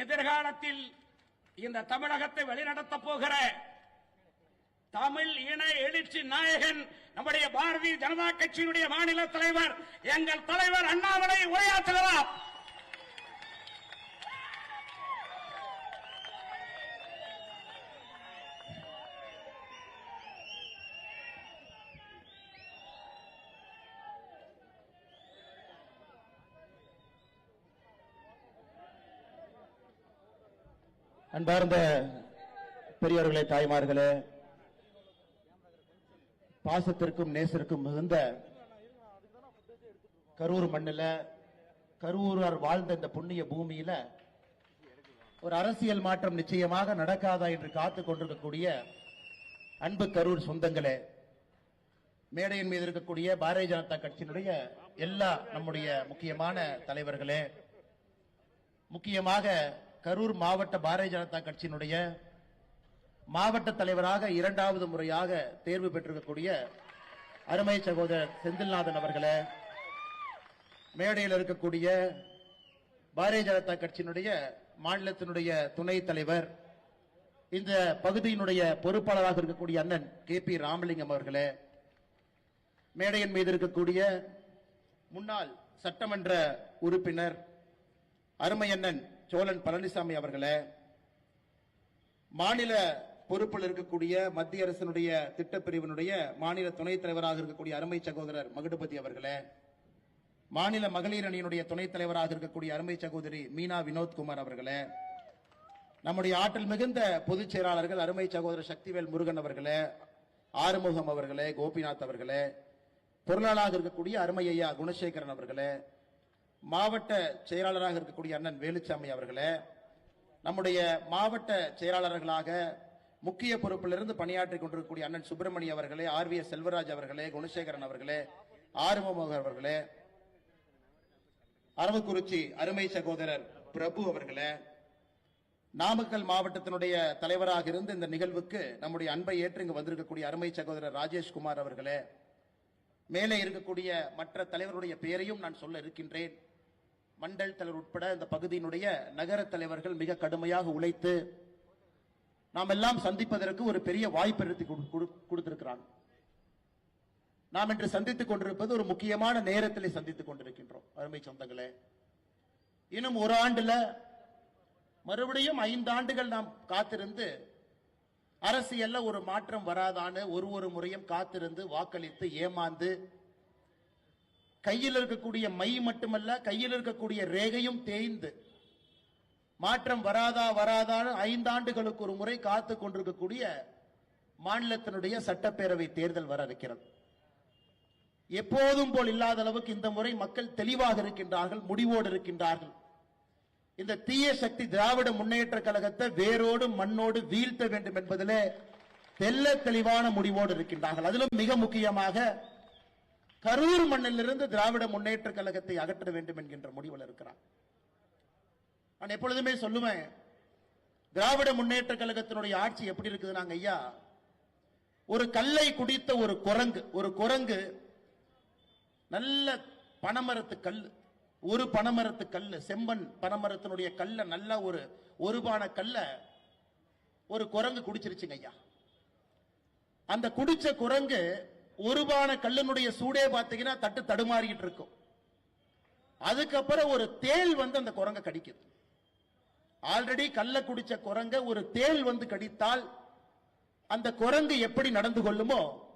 எதிர்காலத்தில் இந்த தமிழகத்தை வழிநடத்தப் போகிற தமிழ் இன எழுச்சி நாயகன் நம்முடைய பாரதிய ஜனதா கட்சியினுடைய மாநில தலைவர் எங்கள் தலைவர் அண்ணாமலை உரையாற்றுகிறார். அன்பார்ந்த பெரியவர்களே தாய்மார்களே பாசத்திற்கும் நேசருக்கும் மிகுந்த கரூர் மண்ணில் கரூரார் வாழ்ந்த இந்த புண்ணிய பூமியில ஒரு அரசியல் மாற்றம் நிச்சயமாக நடக்காதா என்று காத்துக் கொண்டிருக்கக்கூடிய அன்பு கரூர் சொந்தங்களே மேடையின் மீது இருக்கக்கூடிய பாரதிய ஜனதா கட்சியினுடைய எல்லா நம்முடைய முக்கியமான தலைவர்களே முக்கியமாக கரூர் மாவட்ட பாரதிய ஜனதா கட்சியினுடைய மாவட்ட தலைவராக இரண்டாவது முறையாக தேர்வு பெற்றிருக்கக்கூடிய அருமை சகோதரர் செந்தில்நாதன் அவர்களே மேடையில் இருக்கக்கூடிய பாரதிய ஜனதா கட்சியினுடைய மாநிலத்தினுடைய துணைத் தலைவர் இந்த பகுதியினுடைய பொறுப்பாளராக இருக்கக்கூடிய அண்ணன் கே பி ராமலிங்கம் அவர்களே மேடையின் மீது இருக்கக்கூடிய முன்னாள் சட்டமன்ற உறுப்பினர் அருமையண்ணன் சோழன் பழனிசாமி அவர்களே மாநில பொறுப்பில் இருக்கக்கூடிய மத்திய அரசினுடைய திட்டப்பிரிவினுடைய மாநில துணைத் தலைவராக இருக்கக்கூடிய அருமை சகோதரர் மகுடபதி அவர்களே மாநில மகளிர் அணியினுடைய துணைத் தலைவராக இருக்கக்கூடிய அருமை சகோதரி மீனா வினோத்குமார் அவர்களே நம்முடைய ஆற்றல் மிகுந்த பொதுச் செயலாளர்கள் அருமை சகோதரர் சக்திவேல் முருகன் அவர்களே ஆறுமுகம் அவர்களே கோபிநாத் அவர்களே பொருளாளராக இருக்கக்கூடிய அருமை ஐயா குணசேகரன் அவர்களே மாவட்ட செயலாளராக இருக்கக்கூடிய அண்ணன் வேலுச்சாமி அவர்களே நம்முடைய மாவட்ட செயலாளர்களாக முக்கிய பொறுப்பிலிருந்து பணியாற்றிக் கொண்டிருக்கக்கூடிய அண்ணன் சுப்பிரமணி அவர்களே ஆர் வி எஸ் செல்வராஜ் அவர்களே குணசேகரன் அவர்களே ஆறுமுகம் அவர்களே அரவக்குறிச்சி அருமை சகோதரர் பிரபு அவர்களே நாமக்கல் மாவட்டத்தினுடைய தலைவராக இருந்து இந்த நிகழ்வுக்கு நம்முடைய அன்பை ஏற்று இங்கு வந்திருக்கக்கூடிய அருமை சகோதரர் ராஜேஷ்குமார் அவர்களே மேலே இருக்கக்கூடிய மற்ற தலைவருடைய பெயரையும் நான் சொல்ல இருக்கின்றேன். மண்டல் தலைவர் உட்பட இந்த பகுதியினுடைய நகர தலைவர்கள் மிக கடுமையாக உழைத்து நாம் எல்லாம் சந்திப்பதற்கு ஒரு பெரிய வாய்ப்பு எடுத்து கொடு- கொடு- கொடுத்திருக்கிறாங்க. நாம் இன்று சந்தித்துக் கொண்டிருப்பது ஒரு முக்கியமான நேரத்தில் சந்தித்துக் கொண்டிருக்கின்றோம் அருமை சொந்தங்களே. இன்னும் ஒரு ஆண்டுல மறுபடியும் ஐந்து ஆண்டுகள் நாம் காத்திருந்து அரசியல்ல ஒரு மாற்றம் வராதான்னு ஒரு ஒரு முறையும் காத்திருந்து வாக்களித்து ஏமாந்து கையில் இருக்கக்கூடிய மை மட்டுமல்ல கையில் இருக்கக்கூடிய ரேகையும் தேய்ந்து மாற்றம் வராதா வராதான்னு ஐந்தாண்டுகளுக்கு ஒரு முறை காத்து கொண்டிருக்கக்கூடிய மாநிலத்தினுடைய சட்டப்பேரவை தேர்தல் வர இருக்கிறது. எப்போதும் போல் இல்லாத அளவுக்கு இந்த முறை மக்கள் தெளிவாக இருக்கின்றார்கள் முடிவோடு இருக்கின்றார்கள். இந்த தீய சக்தி திராவிட முன்னேற்ற கழகத்தை வேரோடு மண்ணோடு வீழ்த்த வேண்டும் என்பதிலே தெல்ல தெளிவான முடிவோடு இருக்கின்றார்கள். அதிலும் மிக முக்கியமாக கரூர் மண்ணிலிருந்து திராவிட முன்னேற்ற கழகத்தை அகற்ற வேண்டும் என்கின்ற முடிவில் இருக்கிறார் நான் எப்பொழுதுமே சொல்லுவேன் திராவிட முன்னேற்ற கழகத்தினுடைய ஆட்சி எப்படி இருக்குது நாங்க ஐயா ஒரு கல்லை குடித்த ஒரு குரங்கு ஒரு குரங்கு நல்ல பனைமரத்து கல் ஒரு பனைமரத்து கல் செம்பன் பனைமரத்தினுடைய கல்ல நல்ல ஒரு ஒரு பான கல்ல ஒரு குரங்கு குடிச்சிருச்சுங்க ஐயா. அந்த குடிச்ச குரங்கு உருவான பான கல்லினுடைய சூடே பார்த்தீங்கன்னா தட்டு தடுமாறிக்கிட்டு இருக்கும். அதுக்கப்புறம் ஒரு தேள் வந்து அந்த குரங்க கடிக்குது. ஆல்ரெடி கல்ல குடிச்ச குரங்க ஒரு தேள் வந்து கடித்தால் அந்த குரங்கு எப்படி நடந்து கொள்ளுமோ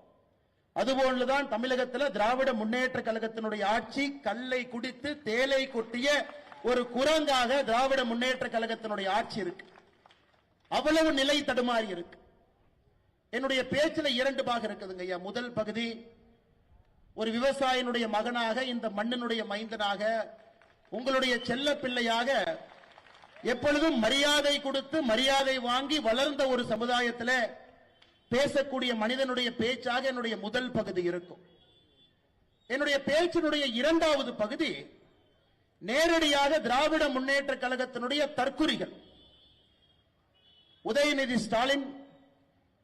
அதுபோலதான் தமிழகத்தில் திராவிட முன்னேற்ற கழகத்தினுடைய ஆட்சி கல்லை குடித்து தேலை கொட்டிய ஒரு குரங்காக திராவிட முன்னேற்ற கழகத்தினுடைய ஆட்சி இருக்கு. அவ்வளவு நிலை தடுமாறி இருக்கு. என்னுடைய பேச்சில் இரண்டு பாகம் இருக்குதுங்க ஐயா. முதல் பகுதி ஒரு விவசாயினுடைய மகனாக இந்த மண்ணினுடைய மைந்தனாக உங்களுடைய செல்ல பிள்ளையாக எப்பொழுதும் மரியாதை கொடுத்து மரியாதை வாங்கி வளர்ந்த ஒரு சமுதாயத்தில் பேசக்கூடிய மனிதனுடைய பேச்சாக என்னுடைய முதல் பகுதி இருக்கும். என்னுடைய பேச்சினுடைய இரண்டாவது பகுதி நேரடியாக திராவிட முன்னேற்ற கழகத்தினுடைய தற்குறிகள். உதயநிதி ஸ்டாலின்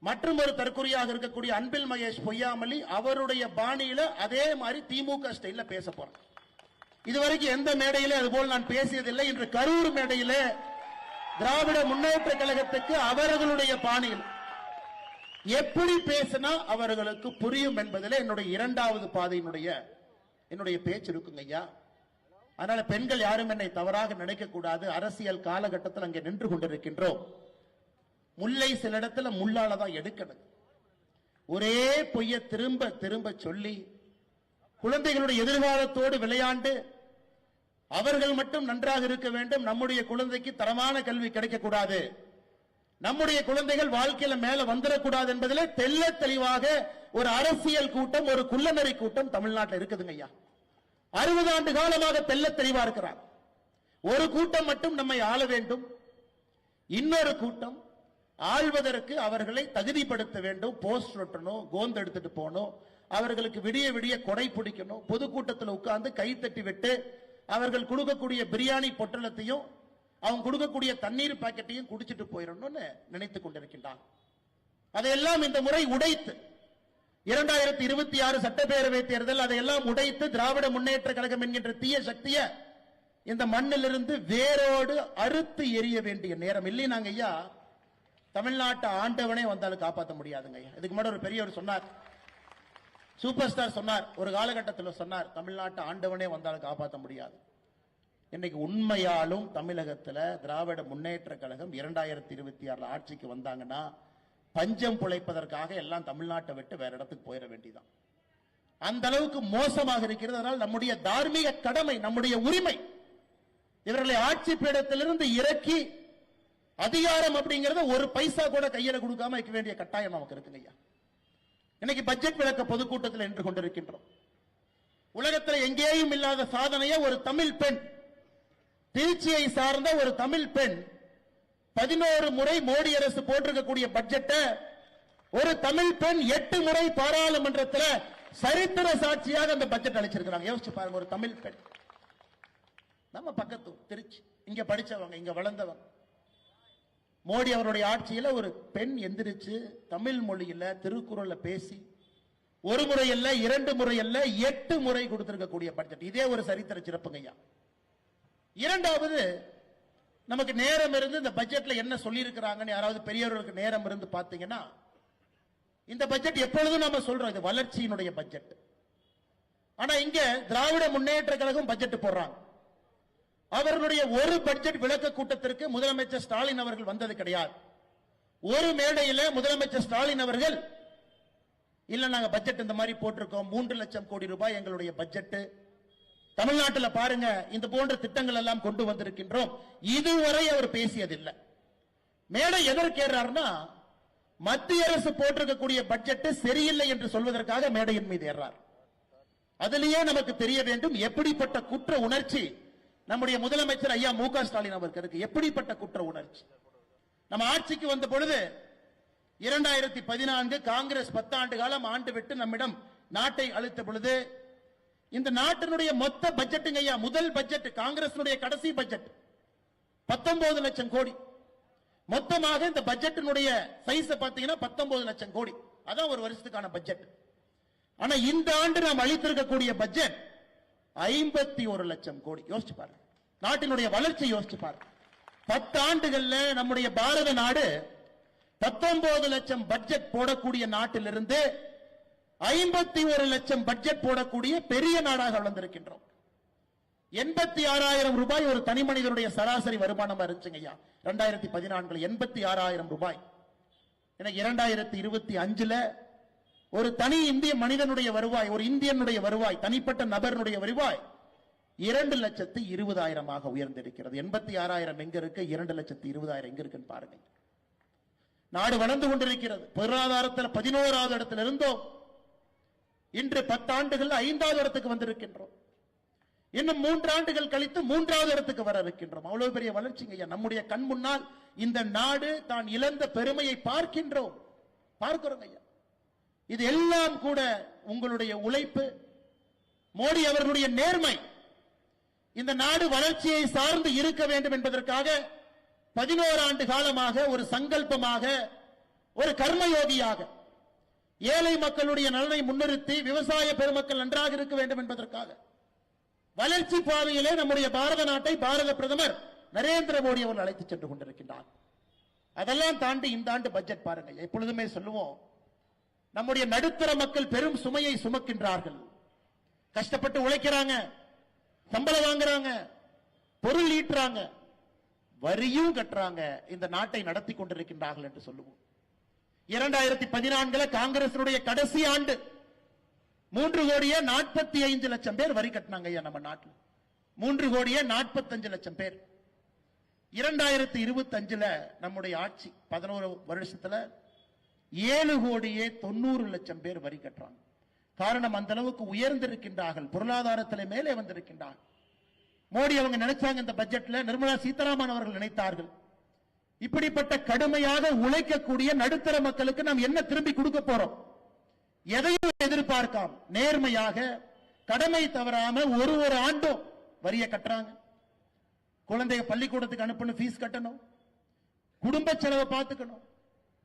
மற்றும் ஒரு தற்கொலையாக இருக்கக்கூடிய அன்பில் மகேஷ் பொய்யாமலி அவருடைய பாணியில அதே மாதிரி திமுக ஸ்டைல பேச போறேன். இதுவரைக்கும் எந்த மேடையில அதுபோல் நான் பேசியதில்லை. இன்று கரூர் மேடையில திராவிட முன்னேற்ற கழகத்துக்கு அவர்களுடைய பாணியில் எப்படி பேசினா அவர்களுக்கு புரியும் என்பதில் என்னுடைய இரண்டாவது பாதையினுடைய என்னுடைய பேச்சு இருக்குங்க ஐயா. அதனால பெண்கள் யாரும் என்னை தவறாக நினைக்க கூடாது அரசியல் காலகட்டத்தில் அங்கே நின்று கொண்டிருக்கின்றோம். முல்லை சில இடத்துல முள்ளால தான் எடுக்கணும் ஒரே பொய்ய திரும்ப திரும்ப சொல்லி குழந்தைகளுடைய எதிர்காலத்தோடு விளையாண்டு அவர்கள் மட்டும் நன்றாக இருக்க வேண்டும். நம்முடைய குழந்தைக்கு தரமான கல்வி கிடைக்கக்கூடாது. நம்முடைய குழந்தைகள் வாழ்க்கையில மேல வந்துடக்கூடாது என்பதில் தெல்ல தெளிவாக ஒரு அரசியல் கூட்டம் ஒரு குள்ளநெறி கூட்டம் தமிழ்நாட்டில் இருக்குதுங்க ஐயா. அறுபது ஆண்டு காலமாக தெல்ல தெளிவா இருக்கிறார். ஒரு கூட்டம் மட்டும் நம்மை ஆள வேண்டும். இன்னொரு கூட்டம் ஆள்வதற்கு அவர்களை தகுதிப்படுத்த வேண்டும். போஸ்ட் ஒட்டணும் கோந்து எடுத்துட்டு போகணும். அவர்களுக்கு விடிய விடிய கொடை பிடிக்கணும். பொதுக்கூட்டத்தில் உட்கார்ந்து கை தட்டி விட்டு அவர்கள் கொடுக்கக்கூடிய பிரியாணி பொட்டலத்தையும் அவங்க கொடுக்கக்கூடிய தண்ணீர் பாக்கெட்டையும் குடிச்சிட்டு போயிடணும்னு நினைத்துக் கொண்டிருக்கின்றான் அதையெல்லாம் இந்த முறை உடைத்து இரண்டாயிரத்தி இருபத்தி ஆறு சட்டப்பேரவை தேர்தல் அதையெல்லாம் உடைத்து திராவிட முன்னேற்ற கழகம் என்கின்ற தீய சக்தியை இந்த மண்ணிலிருந்து வேரோடு அறுத்து எரிய வேண்டிய நேரம். இல்லை நாங்க ஐயா தமிழ்நாட்டை ஆண்டவனே வந்தாலும் காப்பாற்ற முடியாதுங்க இதுக்கு முன்னாடி ஒரு பெரியவர் சொன்னார். சூப்பர் ஸ்டார் சொன்னார். ஒரு காலகட்டத்தில் சொன்னார் தமிழ்நாட்டை ஆண்டவனே வந்தாலும் காப்பாற்ற முடியாது. இன்னைக்கு உண்மையாலும் தமிழகத்தில் திராவிட முன்னேற்ற கழகம் இரண்டாயிரத்தி இருபத்தி ஆறுல ஆட்சிக்கு வந்தாங்கன்னா பஞ்சம் பிழைப்பதற்காக எல்லாம் தமிழ்நாட்டை விட்டு வேற இடத்துக்கு போயிட வேண்டிதான். அந்த அளவுக்கு மோசமாக இருக்கிறது. அதனால் நம்முடைய தார்மீக கடமை நம்முடைய உரிமை இவர்களை ஆட்சி பீடத்திலிருந்து இறக்கி அதிகாரம் அப்படிங்கறத ஒரு பைசா கூட கையில கொடுக்காம வைக்க வேண்டிய கட்டாயம் நமக்கு இருக்குங்க ஐயா. இன்னைக்கு பட்ஜெட் விளக்க பொதுக்கூட்டத்தில் நின்று கொண்டிருக்கின்றோம். உலகத்தில் எங்கேயும் இல்லாத சாதனையை ஒரு தமிழ் பெண் திருச்சியை சார்ந்த ஒரு தமிழ் பெண் பதினோரு முறை மோடி அரசு போட்டிருக்கக்கூடிய பட்ஜெட்டை ஒரு தமிழ் பெண் எட்டு முறை பாராளுமன்றத்தில் சரித்திர சாட்சியாக அந்த பட்ஜெட் அளிச்சிருக்கிறாங்க. யோசிச்சு பாருங்க ஒரு தமிழ் பெண். நம்ம பக்கத்து திருச்சி. இங்க படிச்சவங்க இங்க வளர்ந்தவங்க. மோடி அவருடைய ஆட்சியில் ஒரு பெண் எந்திரிச்சு தமிழ் மொழியில் திருக்குறளில் பேசி ஒரு முறை அல்ல இரண்டு முறை அல்ல எட்டு முறை கொடுத்திருக்கக்கூடிய பட்ஜெட். இதே ஒரு சரித்திர சிறப்புங்கய்யா இரண்டாவது நமக்கு நேரம் இருந்து இந்த பட்ஜெட்ல என்ன சொல்லியிருக்கிறாங்கன்னு யாராவது பெரியவர்களுக்கு நேரம் இருந்து பார்த்தீங்கன்னா இந்த பட்ஜெட் எப்பொழுதும் நம்ம சொல்றோம் இது வளர்ச்சியினுடைய பட்ஜெட். ஆனா இங்க திராவிட முன்னேற்ற கழகம் பட்ஜெட் போடுறாங்க. அவர்களுடைய ஒரு பட்ஜெட் விளக்க கூட்டத்திற்கு முதலமைச்சர் ஸ்டாலின் அவர்கள் வந்தது கிடையாது. ஒரு மேடையில் முதலமைச்சர் ஸ்டாலின் அவர்கள் இல்ல நாங்க பட்ஜெட் இந்த மாதிரி போட்டிருக்கோம். மூன்று லட்சம் கோடி ரூபாய் எங்களுடைய பட்ஜெட் தமிழ்நாட்டில் பாருங்க இந்த போன்ற திட்டங்கள் எல்லாம் கொண்டு வந்திருக்கின்றோம். இதுவரை அவர் பேசியதில்லை. மேடை எதற்கேறாருன்னா மத்திய அரசு போட்டிருக்கக்கூடிய பட்ஜெட் சரியில்லை என்று சொல்வதற்காக மேடையின் மீது ஏறார். அதிலேயே நமக்கு தெரிய வேண்டும் எப்படிப்பட்ட குற்ற உணர்ச்சி நம்முடைய முதலமைச்சர் ஐயா மு க ஸ்டாலின் அவர்களுக்கு எப்படிப்பட்ட குற்ற உணர்ச்சி? நம்ம ஆட்சிக்கு வந்த பொழுது இரண்டாயிரத்தி பதினான்கு காங்கிரஸ் பத்தாண்டு காலம் ஆண்டு விட்டு நம்மிடம் நாட்டை அளித்த பொழுது இந்த நாட்டினுடைய மொத்த பட்ஜெட்டுங்க ஐயா முதல் பட்ஜெட் காங்கிரஸ் கடைசி பட்ஜெட் பத்தொன்பது லட்சம் கோடி. மொத்தமாக இந்த பட்ஜெட்டினுடைய சைஸ் பாத்தீங்கன்னா பத்தொன்பது லட்சம் கோடி. அதான் ஒரு வருஷத்துக்கான பட்ஜெட் ஆனா இந்த ஆண்டு நாம் அளித்திருக்கக்கூடிய பட்ஜெட் ஐம்பத்தி ஒரு லட்சம் கோடி. யோசிச்சு பாருங்க. நாட்டினுடைய வளர்ச்சி யோசிச்சு பாருங்க. பத்து ஆண்டுகள்ல நம்முடைய பாரத நாடு பத்தொன்பது லட்சம் பட்ஜெட் போடக்கூடிய நாட்டிலிருந்து ஐம்பத்தி ஒரு லட்சம் பட்ஜெட் போடக்கூடிய பெரிய நாடாக வளர்ந்திருக்கின்றோம். எண்பத்தி ஆறாயிரம் ரூபாய் ஒரு தனி மனிதனுடைய சராசரி வருமானமா இருந்துச்சுங்க ஐயா. ரெண்டாயிரத்தி பதினான்குல எண்பத்தி ஆறாயிரம் ரூபாய். எனக்கு இரண்டாயிரத்தி இருபத்தி அஞ்சுல ஒரு தனி இந்திய மனிதனுடைய வருவாய் ஒரு இந்தியனுடைய வருவாய் தனிப்பட்ட நபருடைய வருவாய் இரண்டு லட்சத்து இருபதாயிரமாக உயர்ந்திருக்கிறது. எண்பத்தி ஆறாயிரம் எங்க இருக்கு? இரண்டு லட்சத்து இருபதாயிரம் எங்க இருக்குன்னு பாருங்க. நாடு வளர்ந்து கொண்டிருக்கிறது. பொருளாதாரத்தில் பதினோராவது இடத்துல இருந்தோம். இன்று பத்தாண்டுகள் ஐந்தாவது இடத்துக்கு வந்திருக்கின்றோம். இன்னும் மூன்று ஆண்டுகள் கழித்து மூன்றாவது இடத்துக்கு வர இருக்கின்றோம். அவ்வளவு பெரிய வளர்ச்சிங்க ஐயா. நம்முடைய கண் முன்னால் இந்த நாடு தான் இழந்த பெருமையை பார்க்கின்றோம். பார்க்கிறோங்க ஐயா. இது எல்லாம் கூட உங்களுடைய உழைப்பு. மோடி அவர்களுடைய நேர்மை. இந்த நாடு வளர்ச்சியை சார்ந்து இருக்க வேண்டும் என்பதற்காக பதினோரு ஆண்டு காலமாக ஒரு சங்கல்பமாக ஒரு கர்மயோகியாக ஏழை மக்களுடைய நலனை முன்னிறுத்தி விவசாய பெருமக்கள் நன்றாக இருக்க வேண்டும் என்பதற்காக வளர்ச்சி பாதையிலே நம்முடைய பாரத நாட்டை பாரத பிரதமர் நரேந்திர மோடி அவர்கள் அழைத்து சென்று கொண்டிருக்கின்றார். அதெல்லாம் தாண்டி இந்த ஆண்டு பட்ஜெட் பாருங்க எப்பொழுதுமே சொல்லுவோம் நம்முடைய நடுத்தர மக்கள் பெரும் சுமையை சுமக்கின்றார்கள். கஷ்டப்பட்டு உழைக்கிறாங்க சம்பளம் வாங்குறாங்க பொருள் ஈட்டுறாங்க வரியும் கட்டுறாங்க. இந்த நாட்டை நடத்தி கொண்டிருக்கின்றார்கள் என்று சொல்லுவோம். இரண்டாயிரத்தி பதினான்குல காங்கிரசினுடைய கடைசி ஆண்டு மூன்று கோடியே நாற்பத்தி ஐந்து லட்சம் பேர் வரி கட்டினாங்க ஐயா நம்ம நாட்டில். மூன்று கோடியே நாற்பத்தஞ்சு லட்சம் பேர். இரண்டாயிரத்தி இருபத்தி அஞ்சுல நம்முடைய ஆட்சி பதினோரு வருஷத்துல ஏழு கோடியே தொண்ணூறு லட்சம் பேர் வரி கட்டுறாங்க. காரணம் அந்த அளவுக்கு உயர்ந்திருக்கின்றார்கள். பொருளாதாரத்தில் மேலே வந்திருக்கின்றார்கள். மோடி அவங்க நினைச்சாங்க இந்த பட்ஜெட்ல நிர்மலா சீதாராமன் அவர்கள் நினைத்தார்கள். இப்படிப்பட்ட கடுமையாக உழைக்கக்கூடிய நடுத்தர மக்களுக்கு நாம் என்ன திரும்பி கொடுக்க போறோம்? எதையும் எதிர்பார்க்காம நேர்மையாக கடமை தவறாம ஒரு ஒரு ஆண்டும் வரிய கட்டுறாங்க. குழந்தைய பள்ளிக்கூடத்துக்கு அனுப்பணும் ஃபீஸ் கட்டணும். குடும்ப செலவை பார்த்துக்கணும்.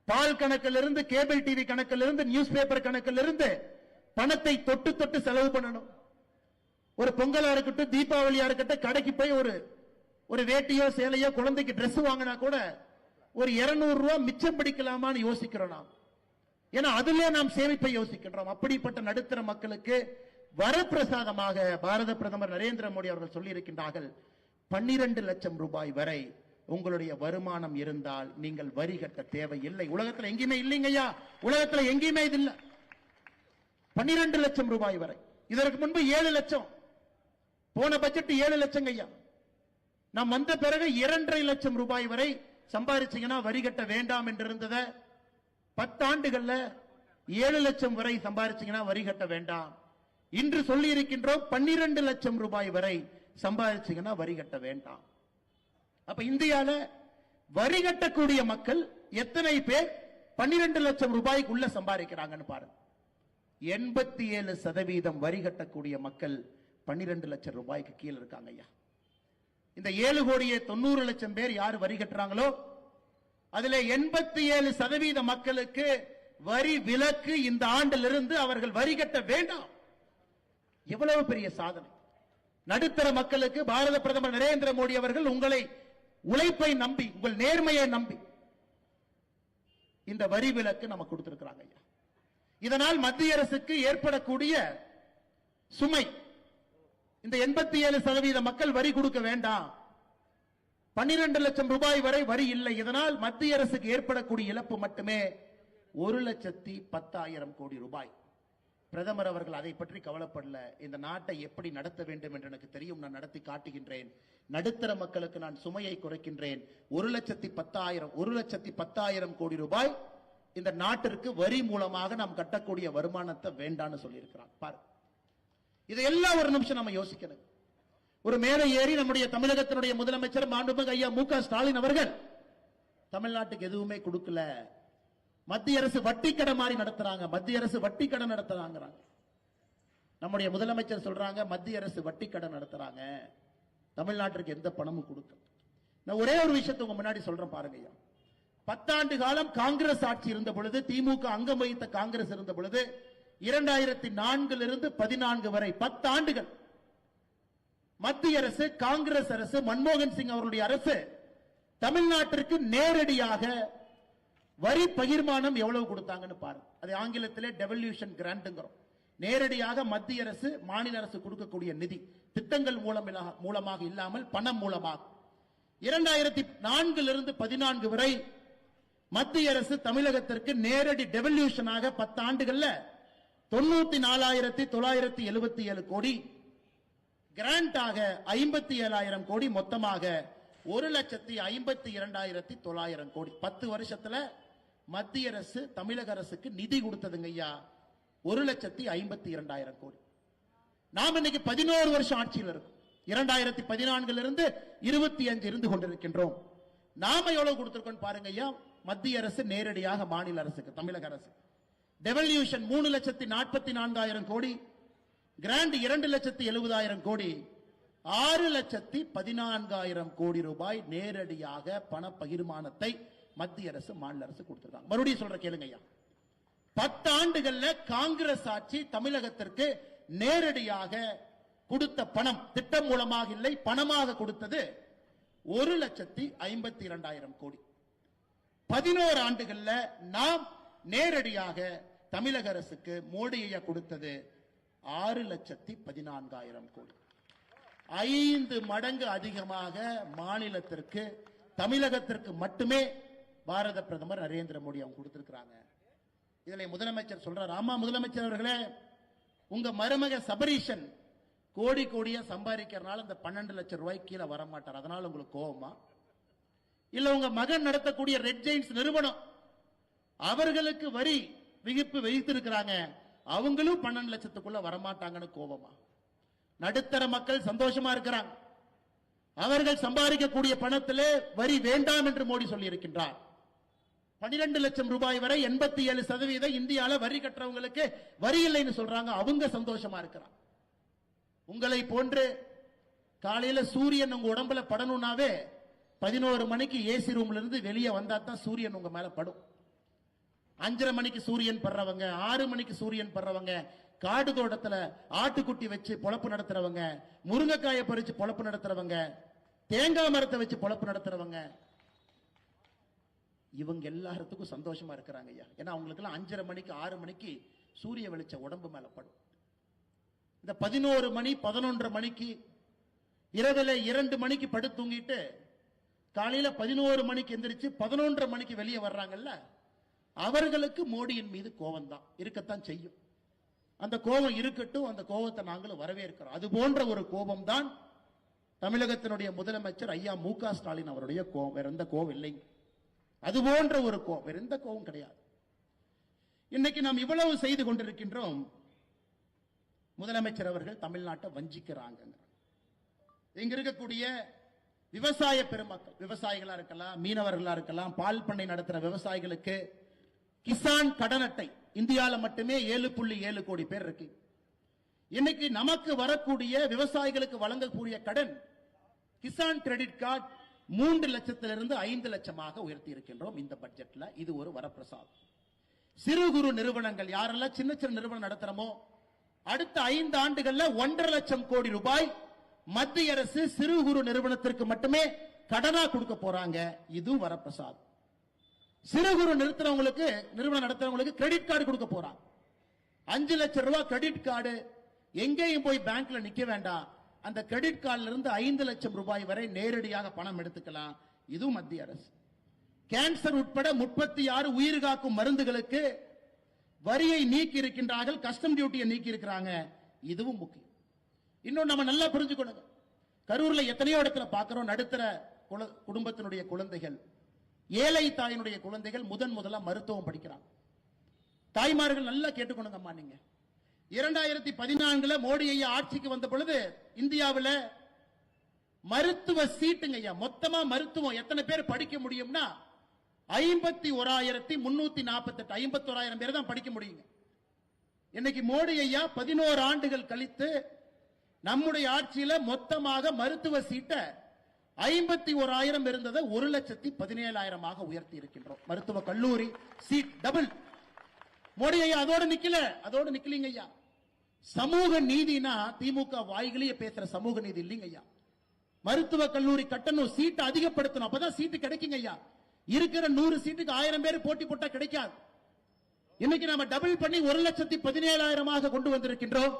பால் கணக்கில் இருந்து கேபிள் டிவி கணக்கில் இருந்து நியூஸ் பேப்பர் கணக்கில் இருந்து பணத்தை தொட்டு தொட்டு செலவு பண்ணணும். ஒரு பொங்கலா இருக்கட்டும் தீபாவளியா இருக்கட்டும் கடைக்கு போய் ஒரு ஒரு வேட்டியோ சேலையோ குழந்தைக்கு ட்ரெஸ் வாங்கினா கூட ஒரு இருநூறு ரூபா மிச்சம் பிடிக்கலாமான்னு யோசிக்கிறோம் நாம். ஏன்னா அதிலே நாம் சேமிப்பை யோசிக்கின்றோம். அப்படிப்பட்ட நடுத்தர மக்களுக்கு வரப்பிரசாதமாக பாரத பிரதமர் நரேந்திர மோடி அவர்கள் சொல்லியிருக்கின்றார்கள் பன்னிரண்டு லட்சம் ரூபாய் வரை உங்களுடைய வருமானம் இருந்தால் நீங்கள் வரி கட்ட தேவையில்லை. உலகத்துல எங்கேயுமே இல்லைங்கய்யா. உலகத்துல எங்கேயுமே இது இல்ல. பன்னிரண்டு லட்சம் ரூபாய் வரை. இதற்கு முன்பு ஏழு லட்சம். போன பட்ஜெட் ஏழு லட்சம் ஐயா நாம் வந்த பிறகு இரண்டரை லட்சம் ரூபாய் வரை சம்பாதிச்சீங்கன்னா வரி கட்ட வேண்டாம் என்று இருந்தத பத்தாண்டுகள்ல ஏழு லட்சம் வரை சம்பாதிச்சீங்கன்னா வரி கட்ட வேண்டாம். இன்று சொல்லி இருக்கின்றோம் பன்னிரண்டு லட்சம் ரூபாய் வரை சம்பாதிச்சீங்கன்னா வரி கட்ட வேண்டாம். அப்ப இந்தியால வரி கட்டக்கூடிய மக்கள் எத்தனை பேர்? பன்னிரண்டு லட்சம் ரூபாய்க்குள்ள சம்பாதிக்கிறாங்கன்னு பாருங்க. எண்பத்தி ஏழு சதவீதம் வரி கட்டக்கூடிய மக்கள் பன்னிரண்டு லட்சம் ரூபாய்க்கு கீழே இருக்காங்க ஐயா. இந்த ஏழு கோடியே தொண்ணூறு லட்சம் பேர் யார் வரி கட்டுறாங்களோ? அதுல எண்பத்தி ஏழு சதவீத மக்களுக்கு வரி விலக்கு இந்த ஆண்டிலிருந்து அவர்கள் வரி கட்ட வேண்டாம். எவ்வளவு பெரிய சாதனை. நடுத்தர மக்களுக்கு பாரத பிரதமர் நரேந்திர மோடி அவர்கள் உங்களை உழைப்பை நம்பி உங்கள் நேர்மையை நம்பி இந்த வரி விலக்கு நம்ம கொடுத்திருக்கிறாங்க ஐயா. இதனால் மத்திய அரசுக்கு ஏற்படக்கூடிய சுமை இந்த எண்பத்தி ஏழு சதவீத மக்கள் வரி கொடுக்க வேண்டாம். பன்னிரண்டு லட்சம் ரூபாய் வரை வரி இல்லை. இதனால் மத்திய அரசுக்கு ஏற்படக்கூடிய இழப்பு மட்டுமே ஒரு லட்சத்தி பத்தாயிரம் கோடி ரூபாய். பிரதமர் அவர்கள் அதை பற்றி கவலைப்படல. இந்த நாட்டை எப்படி நடத்த வேண்டும் என்று எனக்கு தெரியும். நான் நடத்தி காட்டுகின்றேன். நடுத்தர மக்களுக்கு நான் சுமையை குறைக்கின்றேன். ஒரு லட்சத்தி பத்தாயிரம் ஒரு லட்சத்தி பத்தாயிரம் கோடி ரூபாய் இந்த நாட்டிற்கு வரி மூலமாக நாம் கட்டக்கூடிய வருமானத்தை வேண்டான்னு சொல்லியிருக்கிறான் பாரு. இதையெல்லாம் ஒரு நிமிஷம் நம்ம யோசிக்கணும். ஒரு மேலே ஏறி நம்முடைய தமிழகத்தினுடைய முதலமைச்சர் மாண்புமிகு ஐயா மு க ஸ்டாலின் அவர்கள் தமிழ்நாட்டுக்கு எதுவுமே கொடுக்கல. மத்திய அரசு வட்டி கடை மாதிரி நடத்துறாங்க. மத்திய அரசு வட்டி கடை நடத்துறாங்கிறாங்க. நம்முடைய முதலமைச்சர் சொல்றாங்க மத்திய அரசு வட்டி கடை நடத்துறாங்க. தமிழ்நாட்டிற்கு எந்த பணமும் கொடுக்க நான் ஒரே ஒரு விஷயத்தை உங்க முன்னாடி சொல்றேன் பாருங்க ஐயா. பத்தாண்டு காலம் காங்கிரஸ் ஆட்சி இருந்த பொழுது திமுக அங்கம் வகித்த காங்கிரஸ் இருந்த பொழுது இரண்டாயிரத்தி நான்கிலிருந்து பதினான்கு வரை பத்து ஆண்டுகள் மத்திய அரசு காங்கிரஸ் அரசு மன்மோகன் சிங் அவருடைய அரசு தமிழ்நாட்டிற்கு நேரடியாக வரி பகிர்மானம் எவ்வளவு கொடுத்தாங்கன்னு பாருங்க அது ஆங்கிலத்திலே டெவல்யூஷன் கிராண்ட்ங்கிறோம் நேரடியாக மத்திய அரசு மாநில அரசு கொடுக்கக்கூடிய நிதி. திட்டங்கள் மூலம் மூலமாக இல்லாமல் பணம் மூலமாக. இரண்டாயிரத்தி நான்கிலிருந்து பதினான்கு வரை மத்திய அரசு தமிழகத்திற்கு நேரடி டெவல்யூஷனாக பத்து ஆண்டுகள்ல தொண்ணூத்தி நாலாயிரத்தி தொள்ளாயிரத்தி எழுபத்தி ஏழு கோடி கிராண்டாக ஐம்பத்தி ஏழாயிரம் கோடி மொத்தமாக ஒரு லட்சத்தி ஐம்பத்தி இரண்டாயிரத்தி தொள்ளாயிரம் கோடி. பத்து வருஷத்துல மத்திய அரசு தமிழக அரசுக்கு நிதி கொடுத்ததுங்க ஐயா ஒரு லட்சத்தி ஐம்பத்தி இரண்டாயிரம் கோடி. நாம் இன்னைக்கு பதினோரு வருஷம் ஆட்சியில் இருக்கும். இரண்டாயிரத்தி பதினான்குல இருந்து இருபத்தி அஞ்சு இருந்து கொண்டிருக்கின்றோம். நாம எவ்வளவு கொடுத்திருக்கோம் பாருங்க ஐயா மத்திய அரசு நேரடியாக மாநில அரசுக்கு தமிழக அரசு. டெவல்யூஷன் மூணு லட்சத்தி நாற்பத்தி நான்காயிரம் கோடி கிராண்ட் இரண்டு லட்சத்தி எழுபதாயிரம் கோடி ஆறு லட்சத்தி பதினான்காயிரம் கோடி ரூபாய் நேரடியாக பண பகிர்மானத்தை மத்திய அரசு மாநில அரசு கொடுத்திருக்காங்க. மறுபடியும் சொல்ற கேளுங்க ஐயா. பத்து ஆண்டுகள்ல காங்கிரஸ் ஆட்சி தமிழகத்திற்கு நேரடியாக கொடுத்த பணம் திட்டம் மூலமாக இல்லை பணமாக கொடுத்தது ஒரு லட்சத்தி ஐம்பத்தி இரண்டாயிரம் கோடி. பதினோரு ஆண்டுகள்ல நாம் நேரடியாக தமிழக அரசுக்கு மோடி கொடுத்தது ஆறு லட்சத்தி பதினான்காயிரம் கோடி. ஐந்து மடங்கு அதிகமாக மாநிலத்திற்கு தமிழகத்திற்கு மட்டுமே பாரத பிரதமர் நரேந்திர மோடி அவங்க கொடுத்திருக்கிறாங்க. இதில் முதலமைச்சர் சொல்றார் ஆமா முதலமைச்சர் அவர்களே உங்க மருமக சபரீஷன் கோடி கோடியா சம்பாதிக்கிறனால இந்த பன்னெண்டு லட்சம் ரூபாய் கீழே வர மாட்டார் அதனால உங்களுக்கு கோவமா? இல்ல உங்க மகன் நடத்தக்கூடிய ரெட் ஜெயின்ஸ் நிறுவனம் அவர்களுக்கு வரி விகிப்பு வைத்திருக்கிறாங்க அவங்களும் பன்னெண்டு லட்சத்துக்குள்ள வரமாட்டாங்கன்னு கோபமா நடுத்தர மக்கள் சந்தோஷமா இருக்கிறாங்க. அவர்கள் சம்பாதிக்கக்கூடிய பணத்திலே வரி வேண்டாம் என்று மோடி சொல்லியிருக்கின்றார். பனிரெண்டு லட்சம் ரூபாய் வரை எண்பத்தி ஏழு சதவீதம் இந்தியால வரி கட்டுறவங்களுக்கு வரி இல்லைன்னு சொல்றாங்க. அவங்க சந்தோஷமா இருக்கிறான் உங்களை போன்று காலையில சூரியன் உங்க உடம்புல படணும்னாவே பதினோரு மணிக்கு ஏசி ரூம்ல இருந்து வெளியே வந்தா தான் சூரியன் உங்க மேல படும். அஞ்சரை மணிக்கு சூரியன் படுறவங்க ஆறு மணிக்கு சூரியன் படுறவங்க காடு தோட்டத்துல ஆட்டுக்குட்டி வச்சு பொழப்பு நடத்துறவங்க முருங்கைக்காயை பறிச்சு பொழப்பு நடத்துறவங்க தேங்காய் மரத்தை வச்சு பொழப்பு நடத்துறவங்க இவங்க எல்லாத்துக்கும் சந்தோஷமா இருக்கிறாங்க ஐயா. ஏன்னா அவங்களுக்கெல்லாம் அஞ்சரை மணிக்கு ஆறு மணிக்கு சூரிய வெளிச்ச உடம்பு மேல படும். இந்த பதினோரு மணி பதினொன்றரை மணிக்கு இரவில் இரண்டு மணிக்கு படுத்து தூங்கிட்டு காலையில பதினோரு மணிக்கு எந்திரிச்சு பதினொன்றரை மணிக்கு வெளியே வர்றாங்கல்ல அவர்களுக்கு மோடியின் மீது கோபம் தான் இருக்கத்தான் செய்யும். அந்த கோபம் இருக்கட்டும் அந்த கோபத்தை நாங்களும் வரவேற்கிறோம். அது போன்ற ஒரு கோபம் தான் தமிழகத்தினுடைய முதலமைச்சர் ஐயா மு க ஸ்டாலின் அவருடைய கோபம் வேற எந்த கோபம் இல்லைங்க. அது போன்ற ஒரு கோபம் வேற எந்த கோபம் கிடையாது. இன்னைக்கு நாம் இவ்வளவு செய்து கொண்டிருக்கின்றோம். முதலமைச்சர் அவர்கள் தமிழ்நாட்டை வஞ்சிக்கிறாங்க இங்க இருக்கக்கூடிய விவசாய பெருமக்கள் விவசாயிகளா இருக்கலாம் மீனவர்களா இருக்கலாம் பால் பண்ணை நடத்துற விவசாயிகளுக்கு கிசான் கடன் அட்டை இந்தியால மட்டுமே ஏழு புள்ளி ஏழு கோடி பேர் இருக்கு. இன்னைக்கு நமக்கு வரக்கூடிய விவசாயிகளுக்கு வழங்கக்கூடிய கடன் கிசான் கிரெடிட் கார்டு மூன்று லட்சத்திலிருந்து ஐந்து லட்சமாக உயர்த்தி இருக்கின்றோம் இந்த பட்ஜெட்ல. இது ஒரு வரப்பிரசாதம். சிறு குறு நிறுவனங்கள் யாரெல்லாம் சின்ன சின்ன நிறுவனம் நடத்துறோமோ அடுத்த ஐந்து ஆண்டுகள்ல ஒன்றரை லட்சம் கோடி ரூபாய் மத்திய அரசு சிறு குறு நிறுவனத்திற்கு மட்டுமே கடனா கொடுக்க போறாங்க. இதுவும் வரப்பிரசாதம். சிறு குறு நிறுத்துறவங்களுக்கு நிறுவனம் நடத்துறவங்களுக்கு கிரெடிட் கார்டு கொடுக்க போறாங்க. அஞ்சு லட்சம் ரூபாய் கிரெடிட் கார்டு எங்கேயும் போய் பேங்க்ல நிக்க வேண்டாம். அந்த கிரெடிட் கார்டுல இருந்து ஐந்து லட்சம் ரூபாய் வரை நேரடியாக பணம் எடுத்துக்கலாம். இதுவும் மத்திய அரசு. கேன்சர் உட்பட முப்பத்தி ஆறு உயிர் காக்கும் மருந்துகளுக்கு வரியை நீக்கி இருக்கின்றார்கள் கஸ்டம் டியூட்டியை நீக்கி இருக்கிறாங்க இதுவும் முக்கியம். இன்னும் நம்ம நல்லா புரிஞ்சுக்கணுங்க கரூர்ல எத்தனையோ இடத்துல பார்க்கிறோம் நடுத்தர குடும்பத்தினுடைய குழந்தைகள். ஏழை தாயினுடைய குழந்தைகள் முதன் முதலா மருத்துவம் படிக்கிறாங்க. தாய்மார்கள் நல்லா கேட்டுக்கணுங்கம்மா நீங்க. இரண்டாயிரத்தி பதினான்குல மோடி ஐயா ஆட்சிக்கு வந்த பொழுது இந்தியாவில் மருத்துவ சீட்டுங்க ஐயா மொத்தமா மருத்துவம் எத்தனை பேர் படிக்க முடியும்னா ஐம்பத்தி ஓராயிரத்தி முன்னூத்தி நாற்பத்தி எட்டு ஐம்பத்தி ஓராயிரம் பேர் தான் படிக்க முடியுங்க. இன்னைக்கு மோடி ஐயா பதினோரு ஆண்டுகள் கழித்து நம்முடைய ஆட்சியில மொத்தமாக மருத்துவ சீட்டை ஐம்பத்தி ஓராயிரம் இருந்ததை ஒரு லட்சத்தி பதினேழாயிரமாக உயர்த்தி இருக்கின்றோம். மருத்துவ கல்லூரி சீட் டபுள். மோடி ஐயா அதோட நிக்கல. அதோட நிக்கலீங்க ஐயா சமூக நீதினா திமுக வாய்களையே பேசுற சமூக நீதி இல்லைங்க ஐயா மருத்துவ கல்லூரி கட்டணம் சீட்டை அதிகப்படுத்தணும் அப்பதான் சீட்டு கிடைக்குங்க ஐயா இருக்கிற நூறு சீட்டுக்கு ஆயிரம் பேர் போட்டி போட்டா கிடைக்காது. இன்னைக்கு நாம டபுள் பண்ணி ஒரு லட்சத்தி பதினேழாயிரமாக கொண்டு வந்திருக்கின்றோம்.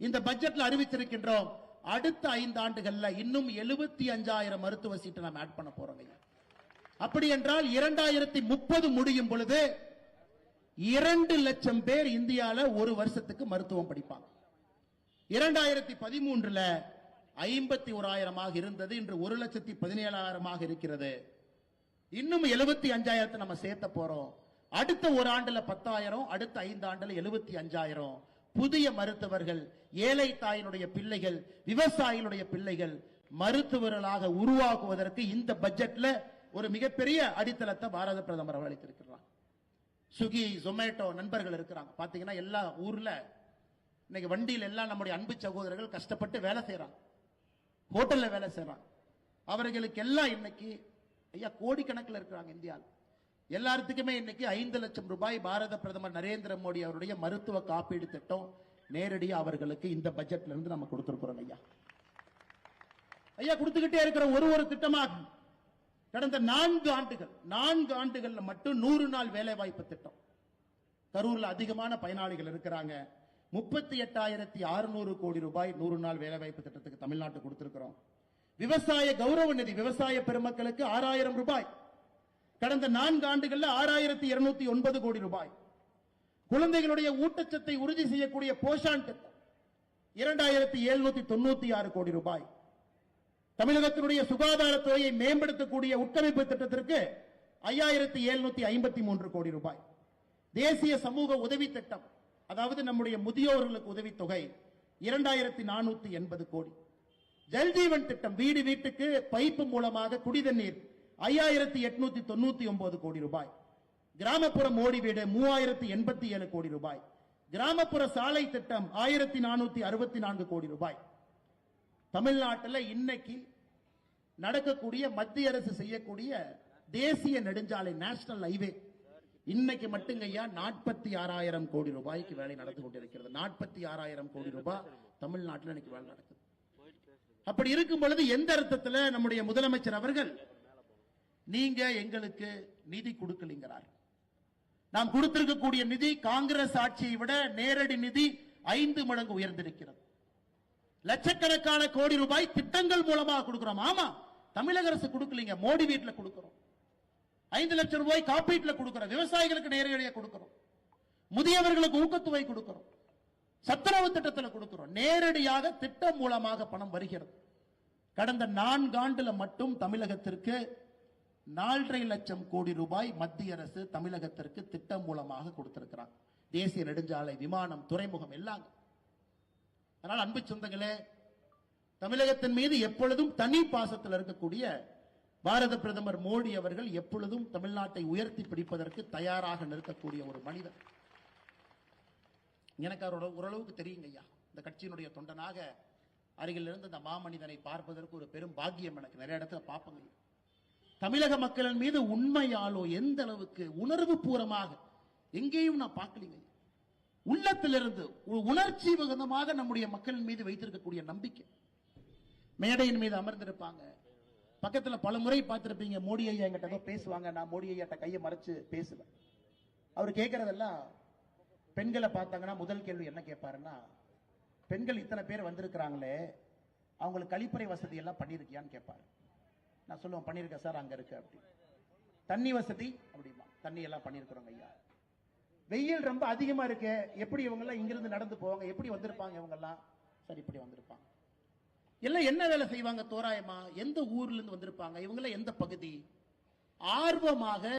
இந்த பட்ஜெட்ல அறிவிச்சிருக்கின்றோம் அடுத்த ஐந்து ஆண்டுகள்ல இன்னும் எழுபத்தி அஞ்சாயிரம் மருத்துவ சீட்டை நாம் ஆட் பண்ண போறோம் ஐயா அப்படி என்றால் இரண்டாயிரத்தி முப்பது முடியும் பொழுது இரண்டு லட்சம் பேர் இந்தியால ஒரு வருஷத்துக்கு மருத்துவம் படிப்பாங்க. இரண்டாயிரத்தி பதிமூன்றுல ஐம்பத்தி ஓராயிரமாக இருந்தது இன்று ஒரு லட்சத்தி பதினேழாயிரமாக இருக்கிறது. இன்னும் எழுபத்தி அஞ்சாயிரத்தை நம்ம சேர்த்த போறோம். அடுத்த ஒரு ஆண்டுல பத்தாயிரம் அடுத்த ஐந்து ஆண்டுல எழுபத்தி அஞ்சாயிரம். புதிய மருத்துவர்கள் ஏழை தாயினுடைய பிள்ளைகள் விவசாயிகளுடைய பிள்ளைகள் மருத்துவர்களாக உருவாக்குவதற்கு இந்த பட்ஜெட்ல ஒரு மிகப்பெரிய அடித்தளத்தை பாரத பிரதமர் அவர் அளித்திருக்கிறார். சுகி ஜொமேட்டோ நண்பர்கள் இருக்கிறாங்க. பார்த்தீங்கன்னா எல்லா ஊரில் இன்னைக்கு வண்டியில் எல்லாம் நம்முடைய அன்பு சகோதரர்கள் கஷ்டப்பட்டு வேலை செய்கிறாங்க ஹோட்டலில் வேலை செய்கிறான் அவர்களுக்கு எல்லாம் இன்னைக்கு ஐயா கோடிக்கணக்கில் இருக்கிறாங்க இந்தியாவில். எல்லாத்துக்குமே இன்னைக்கு ஐந்து லட்சம் ரூபாய் பாரத பிரதமர் நரேந்திர மோடி அவருடைய மருத்துவ காப்பீடு திட்டம் நேரடியாக அவர்களுக்கு இந்த பட்ஜெட்ல இருந்து நம்ம கொடுத்திருக்கிறோம் ஐயா. ஐயா கொடுத்துக்கிட்டே இருக்கிற ஒரு ஒரு திட்டமாக கடந்த நான்கு ஆண்டுகள் நான்கு ஆண்டுகள்ல மட்டும் நூறு நாள் வேலை வாய்ப்பு திட்டம். கரூர்ல அதிகமான பயனாளிகள் இருக்கிறாங்க. முப்பத்தி எட்டாயிரத்தி அறுநூறு கோடி ரூபாய் நூறு நாள் வேலை வாய்ப்பு திட்டத்துக்கு தமிழ்நாட்டு கொடுத்திருக்கிறோம். விவசாய கௌரவ நிதி விவசாய பெருமக்களுக்கு ஆறாயிரம் ரூபாய். கடந்த நான்கு ஆண்டுகள்ல ஆறாயிரத்தி இருநூத்தி ஒன்பது கோடி ரூபாய். குழந்தைகளுடைய ஊட்டச்சத்தை உறுதி செய்யக்கூடிய போஷான் திட்டம். இரண்டாயிரத்தி எழுநூத்தி தொண்ணூத்தி ஆறு கோடி ரூபாய். தமிழகத்தினுடைய சுகாதாரத்துறையை மேம்படுத்தக்கூடிய உட்கமைப்பு திட்டத்திற்கு ஐயாயிரத்தி எழுநூத்தி ஐம்பத்தி மூன்று கோடி ரூபாய். தேசிய சமூக உதவி திட்டம் அதாவது நம்முடைய முதியோர்களுக்கு உதவித்தொகை இரண்டாயிரத்தி நானூத்தி எண்பது கோடி. ஜல்ஜீவன் திட்டம் வீடு வீட்டுக்கு பைப்பு மூலமாக குடிதண்ணீர் ஐயாயிரத்தி எட்நூத்தி தொண்ணூத்தி ஒன்பது கோடி ரூபாய். கிராமப்புற மோடி வீடு மூவாயிரத்தி எண்பத்தி ஏழு கோடி ரூபாய். கிராமப்புற சாலை திட்டம் ஆயிரத்தி நானூத்தி அறுபத்தி நான்கு கோடி ரூபாய். தமிழ்நாட்டில் இன்னைக்கு நடக்கக்கூடிய மத்திய அரசு செய்யக்கூடிய தேசிய நெடுஞ்சாலை நேஷனல் ஹைவே. இன்னைக்கு மட்டுங்க ஐயா நாற்பத்தி ஆறாயிரம் கோடி ரூபாய்க்கு வேலை நடந்து கொண்டிருக்கிறது. நாற்பத்தி ஆறாயிரம் கோடி ரூபாய் தமிழ்நாட்டில் இன்னைக்கு வேலை நடக்குது. அப்படி இருக்கும் பொழுது எந்த அர்த்தத்துல நம்முடைய முதலமைச்சர் அவர்கள் நீங்க எங்களுக்கு நிதி கொடுக்கலிங்கிறார். நாம் கொடுத்திருக்கக்கூடிய நிதி காங்கிரஸ் ஆட்சியை விட நேரடி நிதி ஐந்து மடங்கு உயர்ந்திருக்கிறது. லட்சக்கணக்கான கோடி ரூபாய் திட்டங்கள் மூலமாக கொடுக்கிறோம். ஆமா தமிழக அரசு கொடுக்கலீங்க. மோடி வீட்டில் கொடுக்கிறோம். ஐந்து லட்சம் ரூபாய் காப்பீட்டில் கொடுக்கிறோம். விவசாயிகளுக்கு நேரடியாக கொடுக்கிறோம். முதியவர்களுக்கு ஊக்கத்தொகை கொடுக்கிறோம். சத்துணவு திட்டத்தில் கொடுக்கிறோம். நேரடியாக திட்டம் மூலமாக பணம் வருகிறது. கடந்த நான்காண்டுல மட்டும் தமிழகத்திற்கு நாலரை லட்சம் கோடி ரூபாய் மத்திய அரசு தமிழகத்திற்கு திட்டம் மூலமாக கொடுத்திருக்கிறார் தேசிய நெடுஞ்சாலை விமானம் துறைமுகம் எல்லாம். அதனால் அன்பு சொந்தங்களே தமிழகத்தின் மீது எப்பொழுதும் தனி பாசத்தில் இருக்கக்கூடிய பாரத பிரதமர் மோடி அவர்கள் எப்பொழுதும் தமிழ்நாட்டை உயர்த்தி பிடிப்பதற்கு தயாராக நிற்கக்கூடிய ஒரு மனிதர். எனக்கு அவரோட ஓரளவுக்கு தெரியுங்க ஐயா. இந்த கட்சியினுடைய தொண்டனாக அருகில் இருந்து இந்த மாமனிதனை பார்ப்பதற்கு ஒரு பெரும் பாக்கியம் எனக்கு. நிறைய இடத்துல பார்ப்பங்க தமிழக மக்களின் மீது உண்மையாலோ எந்த அளவுக்கு உணர்வு பூர்வமாக எங்கேயும் நான் பார்க்கலீங்க உள்ளத்திலிருந்து உணர்ச்சி மிகுந்தமாக நம்முடைய மக்களின் மீது வைத்திருக்கக்கூடிய நம்பிக்கை. மேடையின் மீது அமர்ந்திருப்பாங்க. பக்கத்துல பல முறை பார்த்திருப்பீங்க மோடி ஐயா என்கிட்ட ஏதோ பேசுவாங்க நான் மோடி ஐயாட்ட கையை மறைச்சு பேசுவேன். அவர் கேட்கறதெல்லாம் பெண்களை பார்த்தாங்கன்னா முதல் கேள்வி என்ன கேட்பாருன்னா பெண்கள் இத்தனை பேர் வந்திருக்கிறாங்களே அவங்களுக்கு கழிப்பறை வசதி எல்லாம் பண்ணிருக்கியான்னு கேட்பாரு. நான் சொல்லுவேன் பண்ணிருக்கேன் சார் அங்க இருக்கு அப்படி தண்ணி வசதி அப்படிமா தண்ணி எல்லாம் பண்ணிருக்கிறோங்க ஐயா. வெயில் ரொம்ப அதிகமா இருக்கு எப்படி இவங்க எல்லாம் இங்கிருந்து நடந்து போவாங்க எப்படி வந்திருப்பாங்க இவங்க எல்லாம் சரி இப்படி வந்திருப்பாங்க. எல்லாம் என்ன வேலை செய்வாங்க தோராயமா? எந்த ஊர்ல இருந்து வந்திருப்பாங்க? இவங்க எல்லாம் எந்த பகுதி? ஆர்வமாக